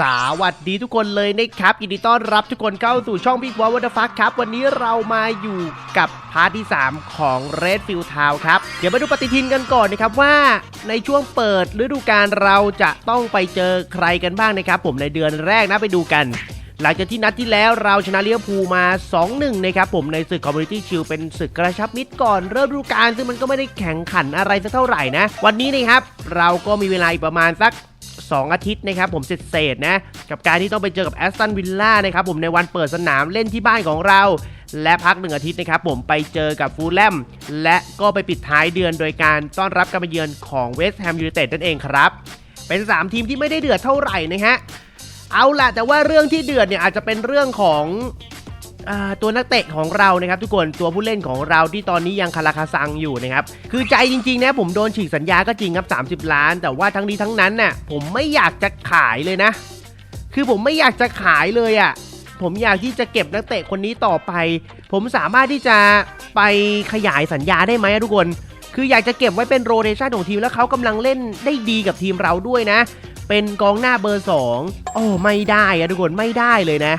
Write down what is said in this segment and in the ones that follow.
สวัสดีทุกคนเลยนะครับยินดีต้อนรับทุกคนเข้าสู่ช่อง Big w a t e r f u c k ครับ วันนี้เรามาอยู่กับพาร์ทที่ 3 ของ Red Field Town ครับ เดี๋ยวมาดูปฏิทินกันก่อนนะครับว่าในช่วงเปิดฤดูกาลเราจะต้องไปเจอใครกันบ้างนะครับ ผมในเดือนแรกนะไปดูกัน หลังจากที่นัดที่แล้วเราชนะเลี้ยวภูมา 2-1 นะครับผมในศึก Community Shield เป็นศึกกระชับมิตรก่อนเริ่มฤดูกาลซึ่งมันก็ไม่ได้แข่งขันอะไรสักเท่าไหร่นะ วันนี้นะครับเราก็มีเวลาประมาณสัก 2 อาทิตย์นะครับผมเศษๆนะ กับการที่ต้องไปเจอกับแอสตันวิลล่านะครับผมในวันเปิดสนามเล่นที่บ้านของเรา และพักหนึ่งอาทิตย์นะครับผมไปเจอกับฟูลแลมและก็ไปปิดท้ายเดือนโดยการต้อนรับการมาเยือนของเวสต์แฮมยูไนเต็ดนั่นเองครับ เป็น 3 ทีมที่ไม่ได้เดือดเท่าไหร่นะฮะเอาล่ะแต่ว่าเรื่องที่เดือดเนี่ยอาจจะเป็นเรื่องของ ตัวนักเตะของเรานะครับทุกคนตัวผู้เล่นของเราที่ตอนนี้ยังคาราคาซังอยู่นะครับคือใจจริงๆนะผมโดนฉีกสัญญาก็จริงครับ 30 ล้าน แต่ว่าทั้งนี้ทั้งนั้นน่ะผมไม่อยากจะขายเลยนะ คือผมไม่อยากจะขายเลยอะ่ะผมอยากที่จะเก็บนักเตะคนนี้ต่อไป ผมสามารถที่จะไปขยายสัญญาได้ไหมทุกคน คืออยากจะเก็บไว้เป็นโรเ t ชันของทีมแล้วเขากำลังเล่นได้ดีกับทีมเราด้วยนะ เป็นกองหน้าเบอร์2โอ้ไม่ได้อะทุกคนไม่ได้เลยนะ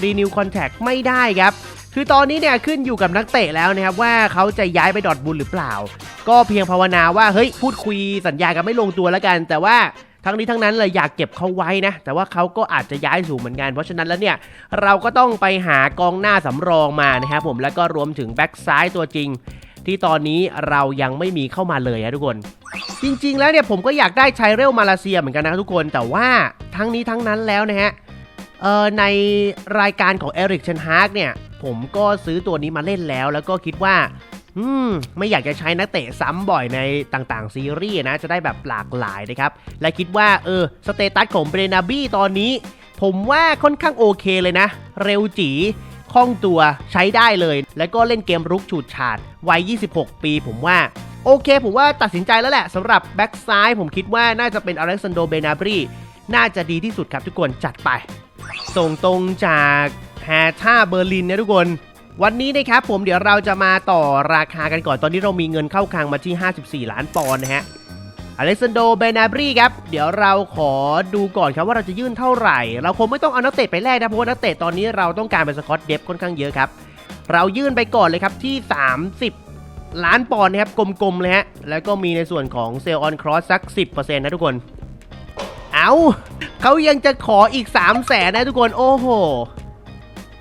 รีนิวคอนแทคไม่ได้ครับ คือตอนนี้เนี่ยขึ้นอยู่กับนักเตะแล้วนะครับว่าเขาจะย้ายไปดอทบุลหรือเปล่า ก็เพียงภาวนาว่าเฮ้ยพูดคุยสัญญากันไม่ลงตัวแล้วกัน แต่ว่าทั้งนี้ทั้งนั้นเลยอยากเก็บเขาไว้นะ แต่ว่าเขาก็อาจจะย้ายสูงเหมือนกัน เพราะฉะนั้นแล้วเนี่ยเราก็ต้องไปหากองหน้าสำรองมานะครับผมแล้วก็รวมถึงแบ็กซ้ายตัวจริง ที่ตอนนี้เรายังไม่มีเข้ามาเลยนะทุกคน จริงๆ แล้วเนี่ยผมก็อยากได้ไชเรลมาเลเซียเหมือนกันนะทุกคน แต่ว่าทั้งนี้ทั้งนั้นแล้วนะฮะ เออในรายการของเอริกเชนฮาร์กเนี่ย ผมก็ซื้อตัวนี้มาเล่นแล้ว แล้วก็คิดว่าอืมไม่อยากจะใช้นักเตะซ้ำบ่อยในต่างๆ ซีรีส์นะ จะได้แบบหลากหลายนะครับ และคิดว่าเออสเตตัสของเบรนาบี้ตอนนี้ ผมว่าค่อนข้างโอเคเลยนะ เร็วจีคล่องตัวใช้ได้เลย แล้วก็เล่นเกมรุกฉูดฉาดวัย 26 ปีผมว่าโอเค ผมว่าตัดสินใจแล้วแหละสำหรับแบ็กซ้ายผมคิดว่าน่าจะเป็นอเล็กซานโดเบนาบรีน่าจะดีที่สุดครับทุกคนจัดไป ส่งตรงจากแฮท่าเบอร์ลินนะทุกคน วันนี้นะครับผมเดี๋ยวเราจะมาต่อราคากันก่อนตอนนี้เรามีเงินเข้าคลังมาที่ 54 ล้านปอนด์นะฮะอเล็กซานโดเบนาบรีครับ เดี๋ยวเราขอดูก่อนครับว่าเราจะยื่นเท่าไหร่ เราคงไม่ต้องเอานักเตะไปแลกนะ เพราะว่านักเตะตอนนี้เราต้องการเป็นสกอตเดฟค่อนข้างเยอะครับ เรายื่นไปก่อนเลยครับที่ 30 ล้านปอนด์นะครับกลมๆเลยฮะ แล้วก็มีในส่วนของเซลล์ออนครอสสัก 10%นะทุกคน เอาเขายังจะขออีก 3 0 0แสนนะทุกคนโอ้โห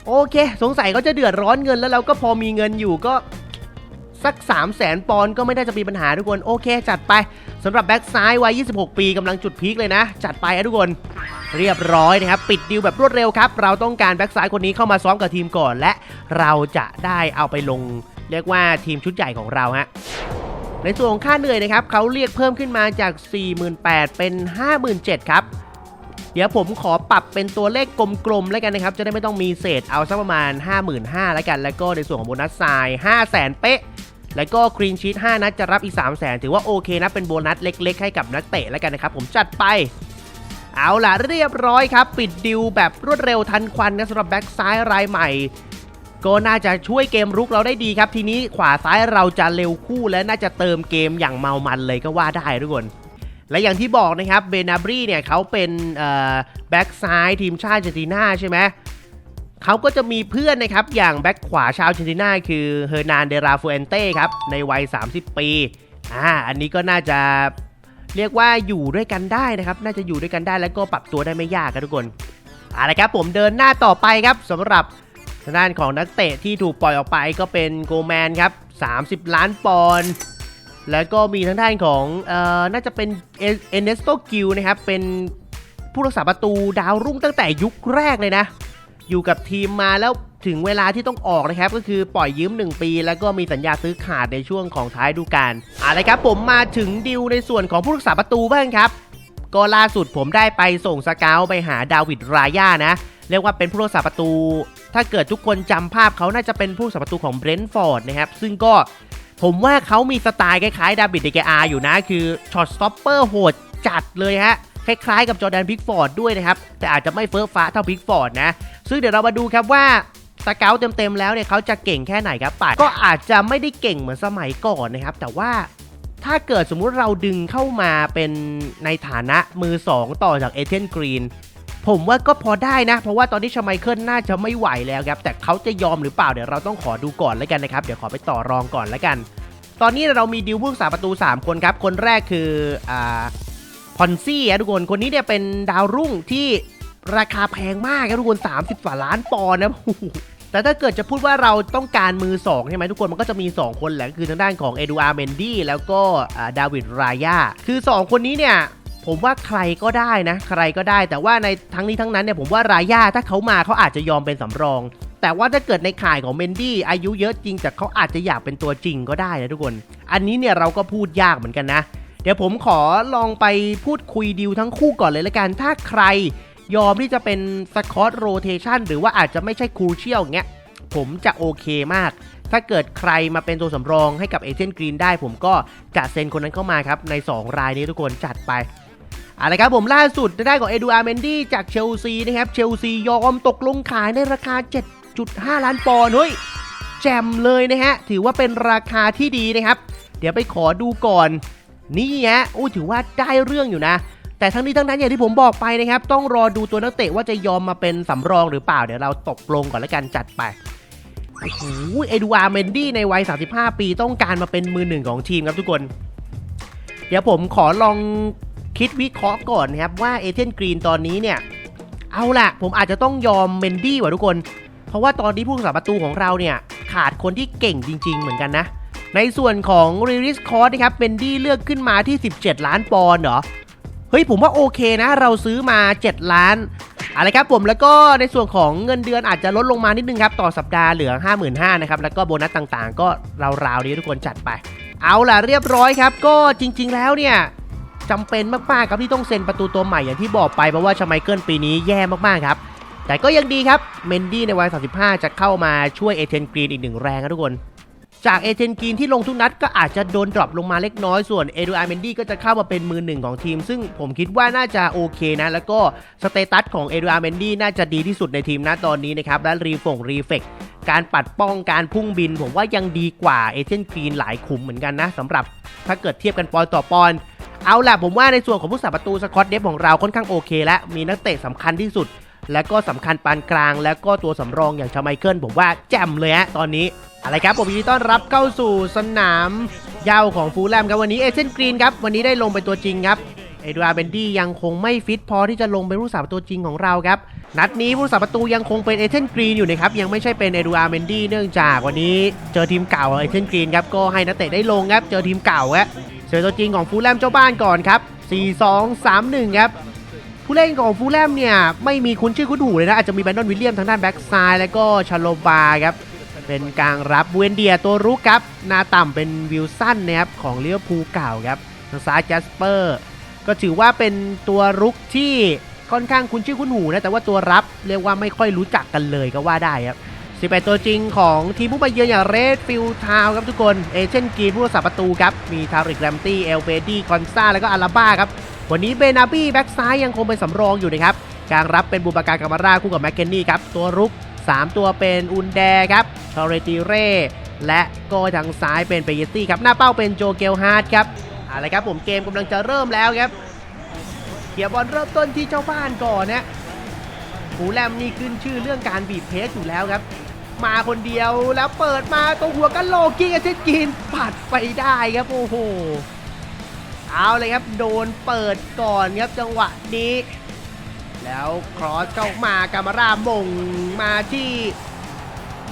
โอเค สงสัยเขาจะเดือดร้อนเงินแล้วเราก็พอมีเงินอยู่ก็สัก 3 0 0แสนปอนก็ไม่ได้จะมีปัญหาทุกคนโอเค จัดไปสำหรับแบ็กซ้ายวัย 26 ปีกำลังจุดพีคเลยนะ จัดไปนะทุกคน เรียบร้อยนะครับ ปิดดิวแบบรวดเร็วครับ เราต้องการแบ็กซ้ายคนนี้เข้ามาซ้อมกับทีมก่อนและ เราจะได้เอาไปลง เรียกว่าทีมชุดใหญ่ของเราฮะ ในส่วนของค่าเหนื่อยนะครับเขาเรียกเพิ่มขึ้นมาจาก 48,000 เป็น 57,000 ครับ เดี๋ยวผมขอปรับเป็นตัวเลขกลมๆแล้วกันนะครับ จะได้ไม่ต้องมีเศษเอาสักประมาณ 55,000แล้วกัน แล้วก็ในส่วนของโบนัสทราย 500,000 เป๊ะ แล้วก็ครีนชีต5นัดจะรับอีก 300,000 ถือว่าโอเคนะ เป็นโบนัสเล็ก ๆ ให้กับนักเตะแล้วกันนะครับ ผมจัดไปเอาล่ะเรียบร้อยครับ ปิดดิวแบบรวดเร็วทันควันนะสำหรับแบ็กซ้ายรายใหม่ ก็น่าจะช่วยเกมรุกเราได้ดีครับ ทีนี้ขวาซ้ายเราจะเร็วคู่และน่าจะเติมเกมอย่างเมามันเลยก็ว่าได้ทุกคนและอย่างที่บอกนะครับเบนาบรีเนี่ยเขาเป็นแบ็กซ้ายทีมชาติเจนตินาใช่ไหมเขาก็จะมีเพื่อนนะครับอย่างแบ็กขวาชาวเจนตินาคือเฮอร์นานเดราฟูเอนเต้ครับในวัย 30 ปีอ่าอันนี้ก็น่าจะเรียกว่าอยู่ด้วยกันได้นะครับ น่าจะอยู่ด้วยกันได้แล้วก็ปรับตัวได้ไม่ยากครับทุกคนเอาละครับผมเดินหน้าต่อไปครับสำหรับ ทางด้านของนักเตะที่ถูกปล่อยออกไปก็เป็นโกแมนครับ 30 ล้านปอนด์แล้วก็มีทางด้านของเอ่อน่าจะเป็นเอเนสโตกิลนะครับ เป็นผู้รักษาประตูดาวรุ่งตั้งแต่ยุคแรกเลยนะ อยู่กับทีมมาแล้วถึงเวลาที่ต้องออกนะครับ ก็คือปล่อยยืม 1 ปี แล้วก็มีสัญญาซื้อขาดในช่วงของท้ายดูกาลอาละครับผมมาถึงดิวในส่วนของผู้รักษาประตูบ้างครับ ก็ล่าสุดผมได้ไปส่งสเกลไปหาดาวิดรายานะ เรียกว่าเป็นผู้รักษาประตู ถ้าเกิดทุกคนจำภาพเขาน่าจะเป็นผู้รักษาประตูของเบรนท์ฟอร์ดนะครับ ซึ่งก็ผมว่าเขามีสไตล์คล้ายๆดาวิดเดกอาอยู่นะ คือช็อตสต็อปเปอร์โหดจัดเลยฮะ คล้ายๆกับจอแดนพิกฟอร์ดด้วยนะครับ แต่อาจจะไม่เฟิร์ฟ้าเท่าพิกฟอร์ดนะ ซึ่งเดี๋ยวเรามาดูครับว่าสเกลเต็มๆแล้วเนี่ยเขาจะเก่งแค่ไหนครับป่าก็อาจจะไม่ได้เก่งเหมือนสมัยก่อนนะครับ แต่ว่าถ้าเกิดสมมุติเราดึงเข้ามาเป็นในฐานะมือ 2 ต่อจากเอเทนกรีน ผมว่าก็พอได้นะ เพราะว่าตอนนี้ชไมเคิลน่าจะไม่ไหวแล้วครับ แต่เขาจะยอมหรือเปล่าเดี๋ยวเราต้องขอดูก่อนแล้วกันนะครับ เดี๋ยวขอไปต่อรองก่อนแล้วกัน ตอนนี้เรามีดิวผู้รักษาประตู 3 คนครับ คนแรกคืออ่าพอนซี่ครับทุกคน คนนี้เนี่ยเป็นดาวรุ่งที่ราคาแพงมากครับทุกคน 30กว่าล้านปอนด์นะโอ้แต่ถ้าเกิดจะพูดว่าเราต้องการมือ2ใช่ไหมทุกคนมันก็จะมี 2 คนแหละคือทางด้านของเอดูอาร์เมนดี้แล้วก็อ่าดาวิดรายาคือ 2 คนนี้เนี่ย ผมว่าใครก็ได้นะ ใครก็ได้ แต่ว่าในทั้งนี้ทั้งนั้นเนี่ยผมว่ารายาถ้าเขามาเขาอาจจะยอมเป็นสำรอง แต่ว่าถ้าเกิดในข่ายของเมนดี้อายุเยอะจริงแต่เขาอาจจะอยากเป็นตัวจริงก็ได้นะทุกคน อันนี้เนี่ยเราก็พูดยากเหมือนกันนะ เดี๋ยวผมขอลองไปพูดคุยดีลทั้งคู่ก่อนเลยละกัน ถ้าใครยอมที่จะเป็นสกอตโรเทชันหรือว่าอาจจะไม่ใช่ครูเชียลเงี้ยผมจะโอเคมาก ถ้าเกิดใครมาเป็นตัวสำรองให้กับเอเจนต์กรีนได้ ผมก็จะเซ็นคนนั้นเข้ามาครับใน 2 รายนี้ทุกคนจัดไป อาละครับผมล่าสุดได้ของเอดูอาร์เมนดี้จากเชลซีนะครับ เชลซียอมตกลงขายในราคา 7.5 ล้านปอนด์เฮ้ยแจมเลยนะฮะ ถือว่าเป็นราคาที่ดีนะครับ เดี๋ยวไปขอดูก่อน นี่ฮะอู้ถือว่าได้เรื่องอยู่นะ แต่ทั้งนี้ทั้งนั้นอย่างที่ผมบอกไปนะครับ ต้องรอดูตัวนักเตะว่าจะยอมมาเป็นสำรองหรือเปล่า เดี๋ยวเราตกลงก่อนแล้วกันจัดไปโอ้โหเอดูอาร์เมนดี้ในวัย 35 ปีต้องการมาเป็นมือหนึ่งของทีมครับทุกคน เดี๋ยวผมขอลอง คิดวิเคราะห์ก่อนนะครับว่าเอเทนกรีนตอนนี้เนี่ย เอาล่ะ ผมอาจจะต้องยอมเมนดี้ว่ะทุกคน เพราะว่าตอนนี้ผู้รักษาประตูของเราเนี่ย ขาดคนที่เก่งจริง ๆ เหมือนกันนะ ในส่วนของรีริสคอร์นะครับเมนดี้เลือกขึ้นมาที่ 17 ล้านปอนด์เหรอ เฮ้ยผมว่าโอเคนะ เราซื้อมา 7 ล้านอะไรครับผมแล้วก็ในส่วนของเงินเดือนอาจจะลดลงมานิดนึงครับ ต่อสัปดาห์เหลือ 55,000นะครับแล้วก็โบนัสต่างๆ ก็ราวๆนี้ทุกคนจัดไป เอาล่ะเรียบร้อยครับ ก็จริง ๆ แล้วเนี่ย จำเป็นมากๆครับที่ต้องเซ็นประตูตัวใหม่อย่างที่บอกไปเพราะว่าชไมเคิลปีนี้แย่มากๆครับ แต่ก็ยังดีครับเมนดี้ในวัย 35 จะเข้ามาช่วยเอเทนกรีนอีกหนึ่งแรงครับทุกคน จากเอเทนกรีนที่ลงทุกนัดก็อาจจะโดนดรอปลงมาเล็กน้อยส่วนเอดูอาร์เมนดี้ก็จะเข้ามาเป็นมือหนึ่งของทีม ซึ่งผมคิดว่าน่าจะโอเคนะ แล้วก็สเตตัสของเอดูอาร์เมนดี้น่าจะดีที่สุดในทีมนะตอนนี้นะครับและรีฟงรีเฟกการปัดป้องการพุ่งบิน ผมว่ายังดีกว่าเอเทนกรีนหลายขุมเหมือนกันนะสำหรับถ้าเกิดเทียบกันปอนต่อปอน เอาล่ะผมว่าในส่วนของผู้สาประตูสกอตเดฟของเราค่อนข้างโอเค และมีนักเตะสำคัญที่สุด และก็สำคัญปานกลาง แล้วก็ตัวสำรองอย่างชาไมเคิลผมว่าแจ่มเลยฮะตอนนี้อะไรครับผมยินดีต้อนรับเข้าสู่สนามเยาวของฟูลแลมครับวันนี้เอเจนกรีนครับวันนี้ได้ลงเป็นตัวจริงครับเอดูอาร์เบนดี้ยังคงไม่ฟิตพอที่จะลงเป็นผู้สาประตูจริงของเราครับนัดนี้ผู้สาประตูยังคงเป็นเอเจนกรีนอยู่นะครับยังไม่ใช่เป็นเอดูอาร์เบนดี้เนื่องจากวันนี้เจอทีมเก่าเอเจนกรีนครับก็ให้นักเตะได้ลงครับเจอทีมเก่าครับ เจอตัวจริงของฟูลแลมเจ้าบ้านก่อนครับ 4-2-3-1 ครับ ผู้เล่นของฟูลแลมเนี่ย ไม่มีคุ้นชื่อคุ้นหูเลยนะ อาจจะมีแบนดอนวิลเลียมทางด้านแบ็กซ้ายแล้วก็ชาโลบาครับ เป็นกลางรับเวนเดียตัวรุกครับ หน้าต่ำเป็นวิลสันนะครับของเลี้ยวภูเก่าครับทางซ้ายแจสเปอร์ก็ถือว่าเป็นตัวรุกที่ค่อนข้างคุ้นชื่อคุ้นหูนะแต่ว่าตัวรับเรียกว่าไม่ค่อยรู้จักกันเลยก็ว่าได้ครับ 11 ตัวจริงของทีมผู้มาเยือนอย่างเรดฟิลทาวครับทุกคน เอเชนกีผู้รักษาประตูครับ มีทาริกแรมตี้ เอลเบดี้คอนซาแล้วก็อาราบ้าครับ วันนี้เบนาบี้แบ็กซ้ายยังคงเป็นสำรองอยู่นะครับกลางรับเป็นบูบาการกามาร่าคู่กับแมคเคนนี่ครับ ตัวรุก 3 ตัวเป็นอุนแดครับทอเรติเร่และก็ทางซ้ายเป็นเปเยตี้ครับ หน้าเป้าเป็นโจเกลฮาร์ดครับเอาละครับผมเกมกำลังจะเริ่มแล้วครับเขียบอลเริ่มต้นที่เจ้าบ้านก่อนนะหูแลมนี่ขึ้นชื่อเรื่องการบีบเพสอยู่แล้วครับ มาคนเดียวแล้วเปิดมาตรงหัวกันโลกิ้งอาเซนกินปัดไปได้ครับโอ้โหเอาเลยครับโดนเปิดก่อนครับจังหวะนี้ แล้วครอสเข้ามากามาร่ามงมาที่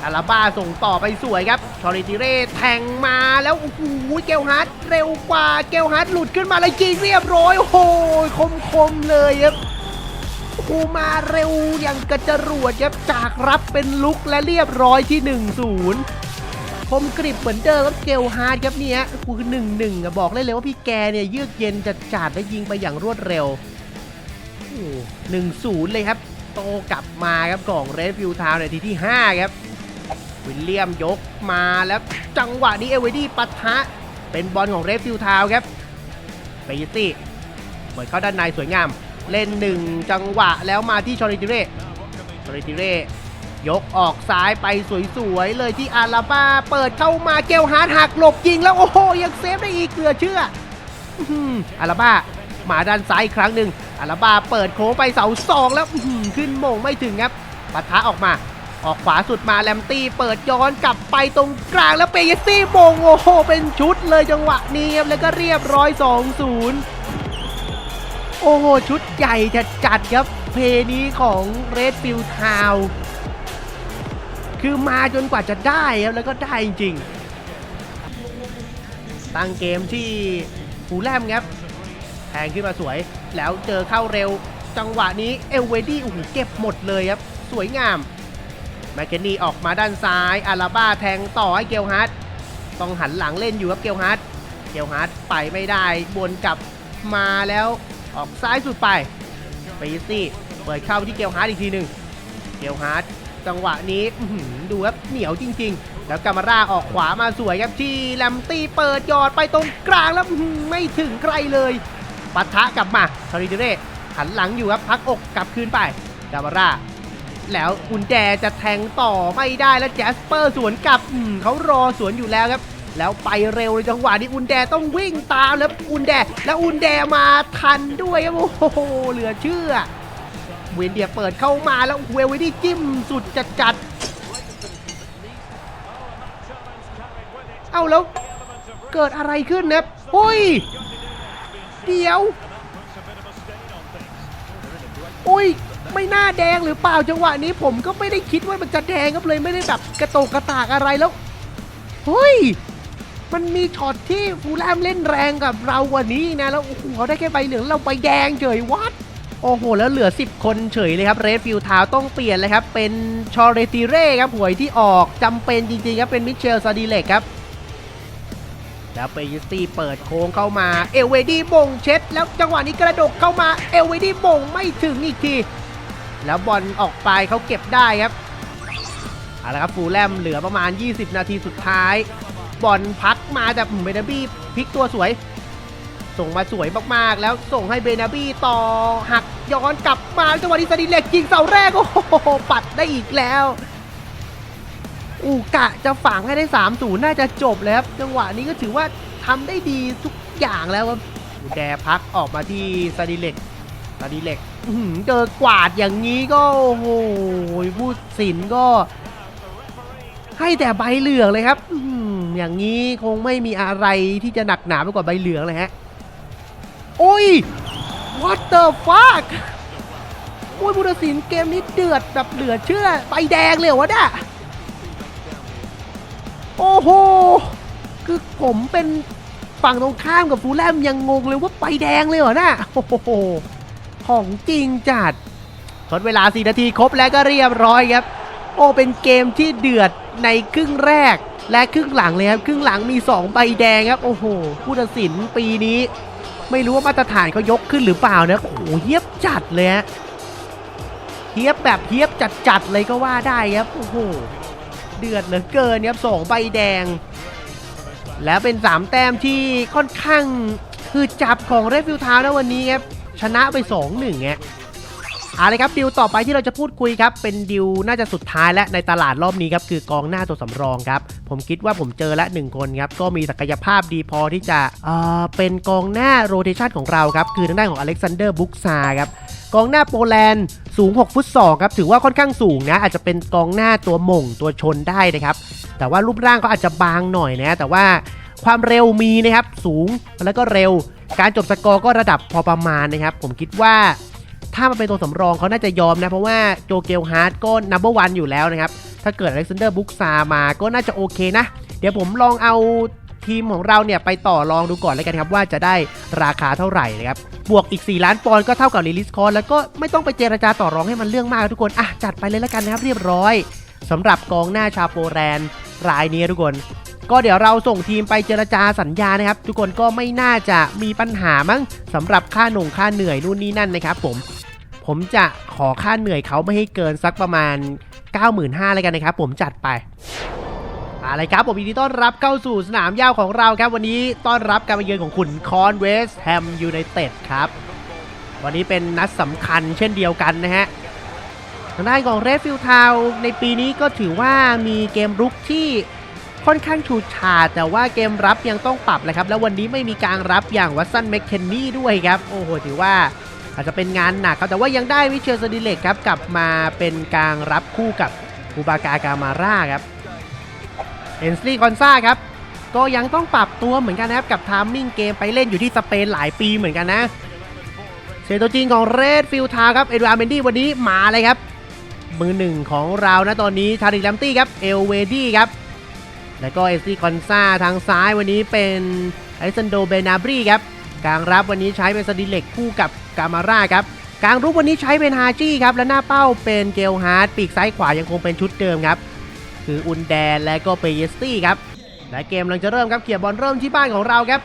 อาราบ้าส่งต่อไปสวยครับชอริติเร่แทงมาแล้วโอ้โหเกลฮาร์ดเร็วกว่าเกลฮาร์ดหลุดขึ้นมาเลยยิงเรียบร้อยโอ้โหคมคมๆเลยครับ โอ้โหมาเร็วอย่างกระจรวดครับจากรับเป็นลุกและเรียบร้อยที่ 1-0 คมกริบเหมือนเดิมครับเกลฮาร์ดครับเนี่ยคือหนึ่งหนึ่งอะบอกเลยเลยว่าพี่แกเนี่ยเยือกเย็นจัดจาดและยิงไปอย่างรวดเร็วหนึ่งศูนย์เลยครับ โตกลับมาครับกล่องเรดฟิวทาวในทีที่ 5 ครับ วิลเลียมยกมาแล้วจังหวะนี้เอเวดี้ปะทะ เป็นบอลของเรดฟิวทาวครับเปยตี้เปิดเข้าด้านในสวยงาม เล่นหนึ่งจังหวะแล้วมาที่ชอริติเร่ชอริติเร่ยกออกซ้ายไปสวยๆ เลยที่อาราบ้าเปิดเข้ามาเกลฮาร์ดหักหลบยิงแล้วโอ้โหยังเซฟได้อีกเหลือเชื่อออาราบ้ามาด้านซ้ายอีกครั้งหนึ่งอาราบาเปิดโค้งไปเสาสองแล้วขึ้นโมงไม่ถึงครับปะทะออกมา ออกขวาสุดมาแลมตี้เปิดย้อนกลับไปตรงกลางแล้วเปเยซี่โมงโอ้โหเป็นชุดเลยจังหวะนี้ครับแล้วก็เรียบร้อย 2-0 โอ้โห ชุดใหญ่จัดจัดครับ เพลนี้ของเรดฟิลทาวคือมาจนกว่าจะได้ครับแล้วก็ได้จริงๆตั้งเกมที่ฟูแลมครับแทงขึ้นมาสวย แล้วเจอเข้าเร็ว จังหวะนี้เอลเวดี้โอ้โหเก็บหมดเลยครับ สวยงามแมคเคนนี่ออกมาด้านซ้ายอาราบ้าแทงต่อให้เกลฮาร์ดต้องหันหลังเล่นอยู่ครับเกลฮาร์ดเกลฮาร์ดไปไม่ได้วนกลับมาแล้ว ออกซ้ายสุดไปไปยิซี่เปิดเข้าไปที่เกลฮาร์ดอีกทีหนึ่งเกลฮาร์ดจังหวะนี้ดูครับเหนียวจริง ๆ แล้วกามาร่าออกขวามาสวยครับที่แลมตี้เปิดยอดไปตรงกลางแล้วไม่ถึงใครเลยปะทะกลับมาซาริเดเร่หันหลังอยู่ครับพักอกกลับคืนไปกามาร่าแล้วอุนแดจะแทงต่อไม่ได้แล้วแจสเปอร์สวนกลับเขารอสวนอยู่แล้วครับ แล้วไปเร็วในจังหวะนี้อุนแดต้องวิ่งตามแล้วอุนแดแล้วอุนแดมาทันด้วยครับโอ้โหเหลือเชื่อเวนเดียเปิดเข้ามาแล้วเวลวิดี้จิ้มสุดจัดจัดเอาแล้วเกิดอะไรขึ้นนะโอ้ยเดี๋ยวโอ้ยไม่น่าแดงหรือเปล่าจังหวะนี้ผมก็ไม่ได้คิดว่ามันจะแดงครับเลยไม่ได้แบบกระโตกกระตากอะไรแล้วเฮ้ย มันมีช็อตที่ฟูลแลมเล่นแรงกับเรากว่านี้นะ แล้วโอ้โหเขาได้แค่ใบเหลืองเราใบแดงเฉยวัดโอ้โห แล้วเหลือ 10 คนเฉยเลยครับ เรดฟิลทาวต้องเปลี่ยนเลยครับ เป็นชอเรติเร่ครับหวยที่ออกจำเป็นจริงๆครับ เป็นมิเชลซาดีเล็กครับ แล้วเปยิสตี้เปิดโค้งเข้ามา เอลเวดี้มงเช็ด แล้วจังหวะนี้กระดกเข้ามา เอลเวดี้มงไม่ถึงอีกที แล้วบอลออกไปเขาเก็บได้ครับเอาละครับฟูลแลมเหลือประมาณ 20 นาทีสุดท้าย บอลพักมาแต่เบนาบี้พลิกตัวสวย ส่งมาสวยมากๆ แล้วส่งให้เบนาบี้ต่อหักย้อนกลับมาจังหวะนี้ซาดิเล็กยิงเสาแรกโอ้โหปัดได้อีกแล้ว อูกะจะฝังให้ได้3 0น่าจะจบเลยครับจังหวะนี้ก็ถือว่าทำได้ดีทุกอย่างแล้วครับแดพักออกมาที่ซาดิเล็กซาดิเล็กเจอกวาดอย่างนี้ก็โอ้โหผู้สินก็ให้แต่ใบเหลืองเลยครับ อย่างนี้คงไม่มีอะไรที่จะหนักหนาไปกว่าใบเหลืองเลยฮะ โอ้ย what the fuck โอ้ยบุรศิลป์เกมนี้เดือดแบบเหลือเชื่อใบแดงเลยวะเนี่ยโอ้โห คือผมเป็นฝั่งตรงข้ามกับฟูแลมยังงงเลยว่าใบแดงเลยเหรอน่ะโอ้โห ของจริงจัดทดเวลา 4 นาทีครบแล้วก็เรียบร้อยครับ โอ้เป็นเกมที่เดือดในครึ่งแรก และครึ่งหลังเลยครับครึ่งหลังมี 2 ใบแดงครับ โอ้โหผู้ตัดสินปีนี้ ไม่รู้ว่ามาตรฐานเขายกขึ้นหรือเปล่านะโอ้โหเฮียบจัดเลยฮะเฮียบแบบเฮียบจัดๆเลยก็ว่าได้ครับโอ้โหเดือดเหลือเกินครับสองใบแดง แล้วเป็น 3 แต้มที่ค่อนข้างคือจับของเรฟิวทาวนะวันนี้ครับชนะไป 2-1ไง เอาเลยครับดิวต่อไปที่เราจะพูดคุยครับ เป็นดิวน่าจะสุดท้ายและในตลาดรอบนี้ครับคือกองหน้าตัวสำรองครับ ผมคิดว่าผมเจอละหนึ่งคนครับ ก็มีศักยภาพดีพอที่จะเอ่อเป็นกองหน้าโรเ t ชันของเราครับ คือทางด้านของอเล็กซานเดอร์บุกซาครับกองหน้าโปแลนด์สูง 6 ฟุต2ครับ ถือว่าค่อนข้างสูงนะ อาจจะเป็นกองหน้าตัวหม่งตัวชนได้นะครับ แต่ว่ารูปร่างก็อาจจะบางหน่อยนะ แต่ว่าความเร็วมีนะครับ สูงแล้วก็เร็ว การจบสกอร์ก็ระดับพอประมาณนะครับ ผมคิดว่า ถ้ามันเป็นตัวสำรองเขาน่าจะยอมนะ เพราะว่าโจเกลฮาร์ดก็นัมเบอร์วันอยู่แล้วนะครับ ถ้าเกิดอเล็กซานเดอร์บุกซามาก็น่าจะโอเคนะ เดี๋ยวผมลองเอาทีมของเราเนี่ยไปต่อรองดูก่อนแล้วกันครับ ว่าจะได้ราคาเท่าไหร่นะครับ บวกอีก 4 ล้านปอนด์ก็เท่ากับลิลิสคอร์แล้วก็ไม่ต้องไปเจรจาต่อรองให้มันเรื่องมากทุกคนอะจัดไปเลยแล้วกันนะครับเรียบร้อยสำหรับกองหน้าชาโปแลนรายนี้ทุกคนก็เดี๋ยวเราส่งทีมไปเจรจาสัญญานะครับ ทุกคนก็ไม่น่าจะมีปัญหามั้งสำหรับค่าหน่งค่าเหนื่อยนู่นนี่นั่นนะครับผม ผมจะขอค่าเหนื่อยเขาไม่ให้เกินสักประมาณ 95,000เลยกันนะครับ ผมจัดไปอะไรครับผมยินดีต้อนรับเข้าสู่สนามหญ้าของเราครับ วันนี้ต้อนรับการมาเยือนของคุณคอนเวสแฮมยูไนเต็ดครับ วันนี้เป็นนัดสำคัญเช่นเดียวกันนะฮะทางด้านของเรดฟิลทาวในปีนี้ก็ถือว่ามีเกมรุกที่ค่อนข้างฉูดฉาดแต่ว่าเกมรับยังต้องปรับเลยครับ แล้ววันนี้ไม่มีการรับอย่างวัตสันแมคเคนนี่ด้วยครับ โอ้โหถือว่า อาจจะเป็นงานหนักครับแต่ว่ายังได้วิเชียรสดิเลกครับกลับมาเป็นกลารรับคู่กับบูบากากามาร่าครับเอนสลีคอนซาครับก็ยังต้องปรับตัวเหมือนกันนะครับกับทามมิ่งเกมไปเล่นอยู่ที่สเปนหลายปีเหมือนกันนะเซตัวจริงของเรดฟิลทาครับเอ็ดวาร์เมนดี้วันนี้มาเลยครับ มือหนึ่งของเรานะตอนนี้ทาริกแลมตี้ครับเอลเวดี้ครับแล้วก็เอซี่คอนซาทางซ้ายวันนี้เป็นไอซันโดเบนาบรีครับกลางรับวันนี้ใช้เป็นสดิเล็กคู่กับ กามาร่าครับกลางรุกวันนี้ใช้เป็นฮาจี้ครับและหน้าเป้าเป็นเกลฮาร์ดปีกซ้ายขวายังคงเป็นชุดเดิมครับคืออุนแดนและก็เปเยสตี้ครับและเกมกำลังจะเริ่มครับเขี่ยบอลเริ่มที่บ้านของเราครับ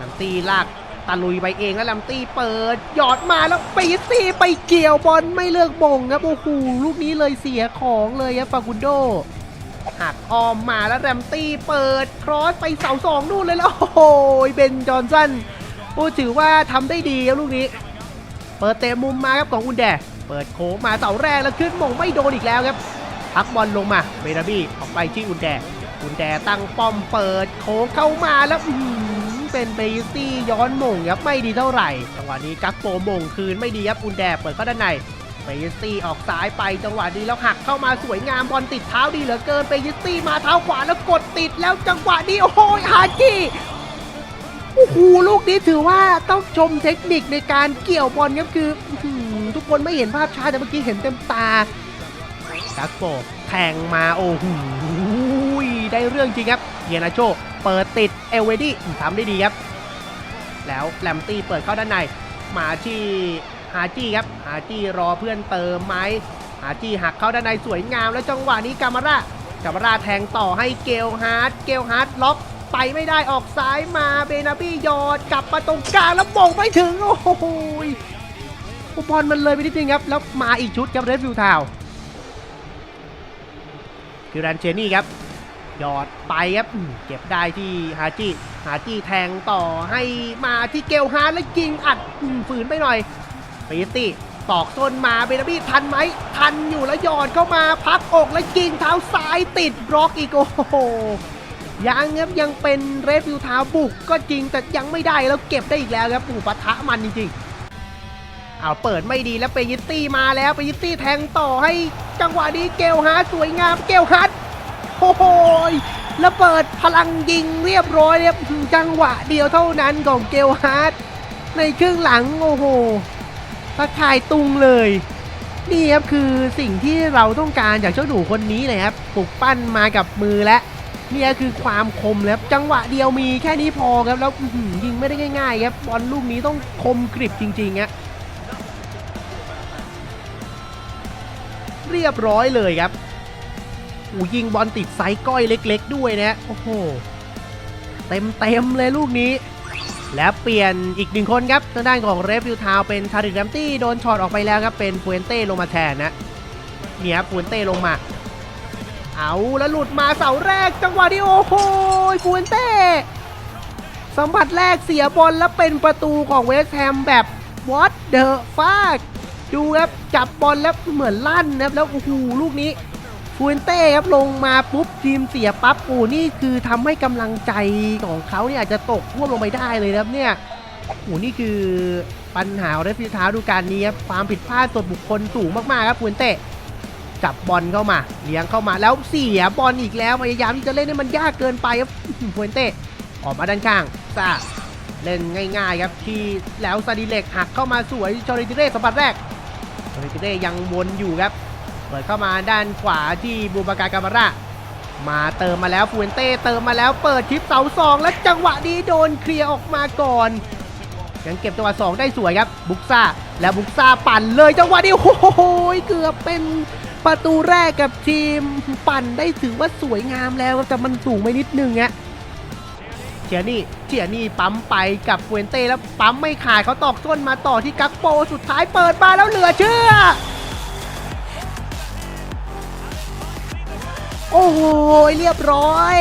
ลัมตี้ลากตะลุยไปเองแล้วลัมตี้เปิดหยอดมาแล้วเปเยสตี้ไปเกี่ยวบอลไม่เลือกบ่งครับโอ้โหลูกนี้เลยเสียของเลยครับฟากุนโดหักออมมาแล้วแรมตี้เปิดครอสไปเสาสองนู่นเลยแล้วโอ้โหเบนจอห์นสัน โอ้ถือว่าทำได้ดีครับลูกนี้ เปิดเตะมุมมาครับของอุนแดเปิดโค้งมาเสาแรกแล้วขึ้นมงไม่โดนอีกแล้วครับพักบอลลงมาเบนาบี้ออกไปที่อุนแดอุนแดตั้งป้อมเปิดโค้งเข้ามาแล้วเป็นเบยซี่ย้อนมงครับไม่ดีเท่าไหร่จังหวะนี้กักโปมงคืนไม่ดีครับอุนแดเปิดเข้าด้านในเปยิสตี้ออกซ้ายไปจังหวะนี้แล้วหักเข้ามาสวยงามบอลติดเท้าดีเหลือเกินเปยิสตี้มาเท้าขวาแล้วกดติดแล้วจังหวะนี้โอ้โหฮาจิ โอ้โหลูกนี้ถือว่าต้องชมเทคนิคในการเกี่ยวบอลครับคือทุกคนไม่เห็นภาพช้าแต่เมื่อกี้เห็นเต็มตากัสโปแทงมาโอ้โหได้เรื่องจริงครับเยนาโชเปิดติดเอลเวดี้ทำได้ดีครับ แล้วแลมตี้เปิดเข้าด้านใน มาที่ฮาจี้ครับฮาจี้รอเพื่อนเติมไหมฮาจี้หักเข้าด้านในสวยงามแล้วจังหวะนี้กามาร่ากามาร่าแทงต่อให้เกลฮาร์ดเกลฮาร์ดล็อก ไปไม่ได้ออกซ้ายมาเบนาบี้ยอดกลับมาตรงกลางแล้วมงไม่ถึง โอ้โหบอลมันเลยไปนิดนึงครับ แล้วมาอีกชุดครับเรดฟิลทาวคิวรันเชนี่ครับยอดไปครับเก็บได้ที่ฮาจิฮาจิแทงต่อให้มาที่เกลฮาร์แล้วยิงอัดฝืนไปหน่อยปีตี้ตอกส้นมาเบนาบี้ทันไหมทันอยู่แล้วยอดเข้ามาพักอกแล้วยิงเท้าซ้ายติดบล็อกอีกโอ้โห ยังครับยังเป็นเรดฟิลเท้าบุกก็จริงแต่ยังไม่ได้แล้วเก็บได้อีกแล้วครับโอ้โหปะทะมันจริงๆเอาเปิดไม่ดีแล้วเปยิตตี้มาแล้วเปยิตตี้แทงต่อให้จังหวะนี้เกลฮาร์สวยงามเกลฮาร์ดโอ้โหแล้วเปิดพลังยิงเรียบร้อยครับจังหวะเดียวเท่านั้นของเกลฮาร์ดในครึ่งหลังโอ้โหตะข่ายตุงเลยนี่ครับคือสิ่งที่เราต้องการจากเจ้าหนูคนนี้เลยครับปลุกปั้นมากับมือและ เนี่ยคือความคมแล้วจังหวะเดียวมีแค่นี้พอครับแล้วยิงไม่ได้ง่ายๆครับบอลลูกนี้ต้องคมกริบจริงๆฮะเรียบร้อยเลยครับอูยิงบอลติดไซส์ก้อยเล็ก ๆ ด้วยนะโอ้โหเต็มเต็มๆเลยลูกนี้ แล้วเปลี่ยนอีกหนึ่งคนครับทางด้านของเรฟิวทาวเป็นทาริกแรมตี้โดนช็อตออกไปแล้วครับเป็นฟูเอนเต้ลงมาแทนนะเนี่ยฟูเอนเต้ลงมา เอาแล้วหลุดมาเสาแรกจังหวะนี้โอ้โหฟูเอนเต้สัมผัสแรกเสียบอลแล้วเป็นประตูของเวสต์แฮมแบบ what the fuck ดูครับ จับบอลแล้วเหมือนลั่นนะครับแล้วโอ้โหลูกนี้ฟูเอนเต้ครับลงมาปุ๊บทีมเสียปั๊บโอ้นี่คือทำให้กำลังใจของเขาเนี่ยอาจจะตกท่วมลงไปได้เลยครับเนี่ยโอ้นี่คือปัญหาเรฟิท้าดูการนี้ครับความผิดพลาดส่วนบุคคลสูงมากๆครับฟูเอนเต้ จับบอลเข้ามา เลี้ยงเข้ามาแล้วเสียบอลอีกแล้วพยายามที่จะเล่นให้มันยากเกินไปครับฟูเอนเต้ออกมาด้านข้างซ่าเล่นง่ายๆครับที่แล้วซาดิเล็กหักเข้ามาสวยจอริติเร่สัมผัสแรกจอริติเร่ยังวนอยู่ครับเปิดเข้ามาด้านขวาที่บูบากากามาร่ามาเติมมาแล้วฟูเอนเต้เติมมาแล้วเปิดทิปเสาสองและจังหวะนี้โดนเคลียร์ออกมาก่อนยังเก็บจังหวะสองได้สวยครับบุกซ่าแล้วบุกซ่าปั่นเลยจังหวะนี้โอ้โหเกือบเป็น ประตูแรกกับทีมปั่นได้ถือว่าสวยงามแล้วแต่มันสูงไปนิดนึงฮะเจียนี่เจียนี่ปั๊มไปกับเอนเต้แล้วปั๊มไม่ขาดเขาตอกส้นมาต่อที่กักโปสุดท้ายเปิดมาแล้วเหลือเชื่อ โอ้โหเรียบร้อย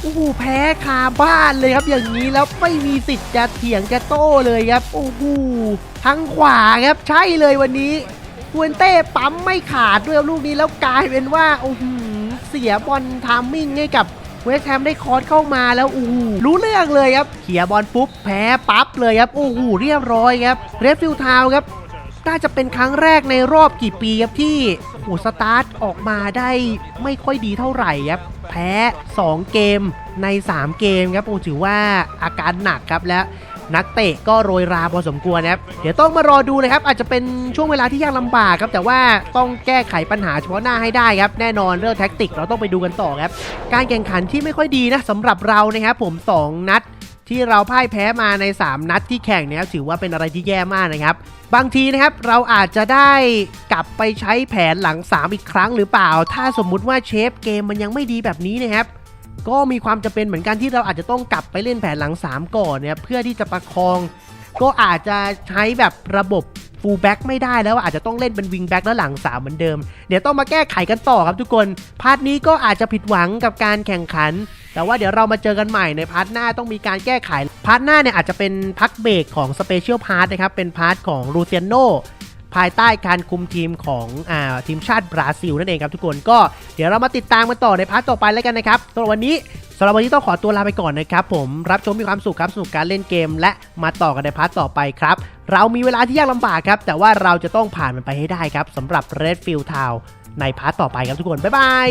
โอ้โหแพ้คาบ้านเลยครับอย่างนี้แล้วไม่มีสิทธิ์จะเถียงจะโต้เลยครับโอ้โหทางขวาครับใช่เลยวันนี้ ควนเต้ปั๊มไม่ขาดด้วยลูกนี้แล้วกลายเป็นว่าโอ้โหเสียบอลทามมิ่งให้กับเวสแฮมได้คอร์สเข้ามาแล้วอู้หูรู้เรื่องเลยครับเขี่ยบอลปุ๊บแพ้ปั๊บเลยครับโอ้โหเรียบร้อยครับเรดฟิลทาวครับน่าจะเป็นครั้งแรกในรอบกี่ปีครับที่โอ้โหสตาร์ทออกมาได้ไม่ค่อยดีเท่าไหร่ครับแพ้ 2 เกมใน 3 เกมครับโอ้ถือว่าอาการหนักครับและ นักเตะก็โรยราพอสมควรนะครับเดี๋ยวต้องมารอดูเลยครับ อาจจะเป็นช่วงเวลาที่ยากลำบากครับ แต่ว่าต้องแก้ไขปัญหาเฉพาะหน้าให้ได้ครับ แน่นอนเรื่องแท็กติกเราต้องไปดูกันต่อครับ การแข่งขันที่ไม่ค่อยดีนะสำหรับเรานะครับผม 2 นัดที่เราพ่ายแพ้มาใน 3 นัดที่แข่งเนี่ยถือว่าเป็นอะไรที่แย่มากนะครับ บางทีนะครับเราอาจจะได้กลับไปใช้แผนหลัง 3 อีกครั้งหรือเปล่า ถ้าสมมุติว่าเชฟเกมมันยังไม่ดีแบบนี้นะครับ ก็มีความจำเป็นเหมือนกันที่เราอาจจะต้องกลับไปเล่นแผนหลัง 3 ก่อนเนี่ยเพื่อที่จะประคอง ก็อาจจะใช้แบบระบบฟูลแบ็กไม่ได้แล้วอาจจะต้องเล่นเป็นวิงแบ็กแล้วหลัง3เหมือนเดิม เดี๋ยวต้องมาแก้ไขกันต่อครับทุกคน พาร์ทนี้ก็อาจจะผิดหวังกับการแข่งขัน แต่ว่าเดี๋ยวเรามาเจอกันใหม่ในพาร์ทหน้าต้องมีการแก้ไข พาร์ทหน้าเนี่ยอาจจะเป็นพักเบรกของสเปเชียลพาร์ทนะครับ เป็นพาร์ทของลูเซียโน ภายใต้การคุมทีมของอ่าทีมชาติบราซิลนั่นเองครับทุกคนก็เดี๋ยวเรามาติดตามกันต่อในพาร์ทต่อไปแล้วกันนะครับสำหรับวันนี้สำหรับวันนี้ต้องขอตัวลาไปก่อนนะครับผมรับชมมีความสุขครับสนุกการเล่นเกม และมาต่อกันในพาร์ทต่อไปครับเรามีเวลาที่ยากลำบากครับแต่ว่าเราจะต้องผ่านมันไปให้ได้ครับสำหรับ Redfield Town ในพาร์ทต่อไปครับทุกคนบ๊ายบาย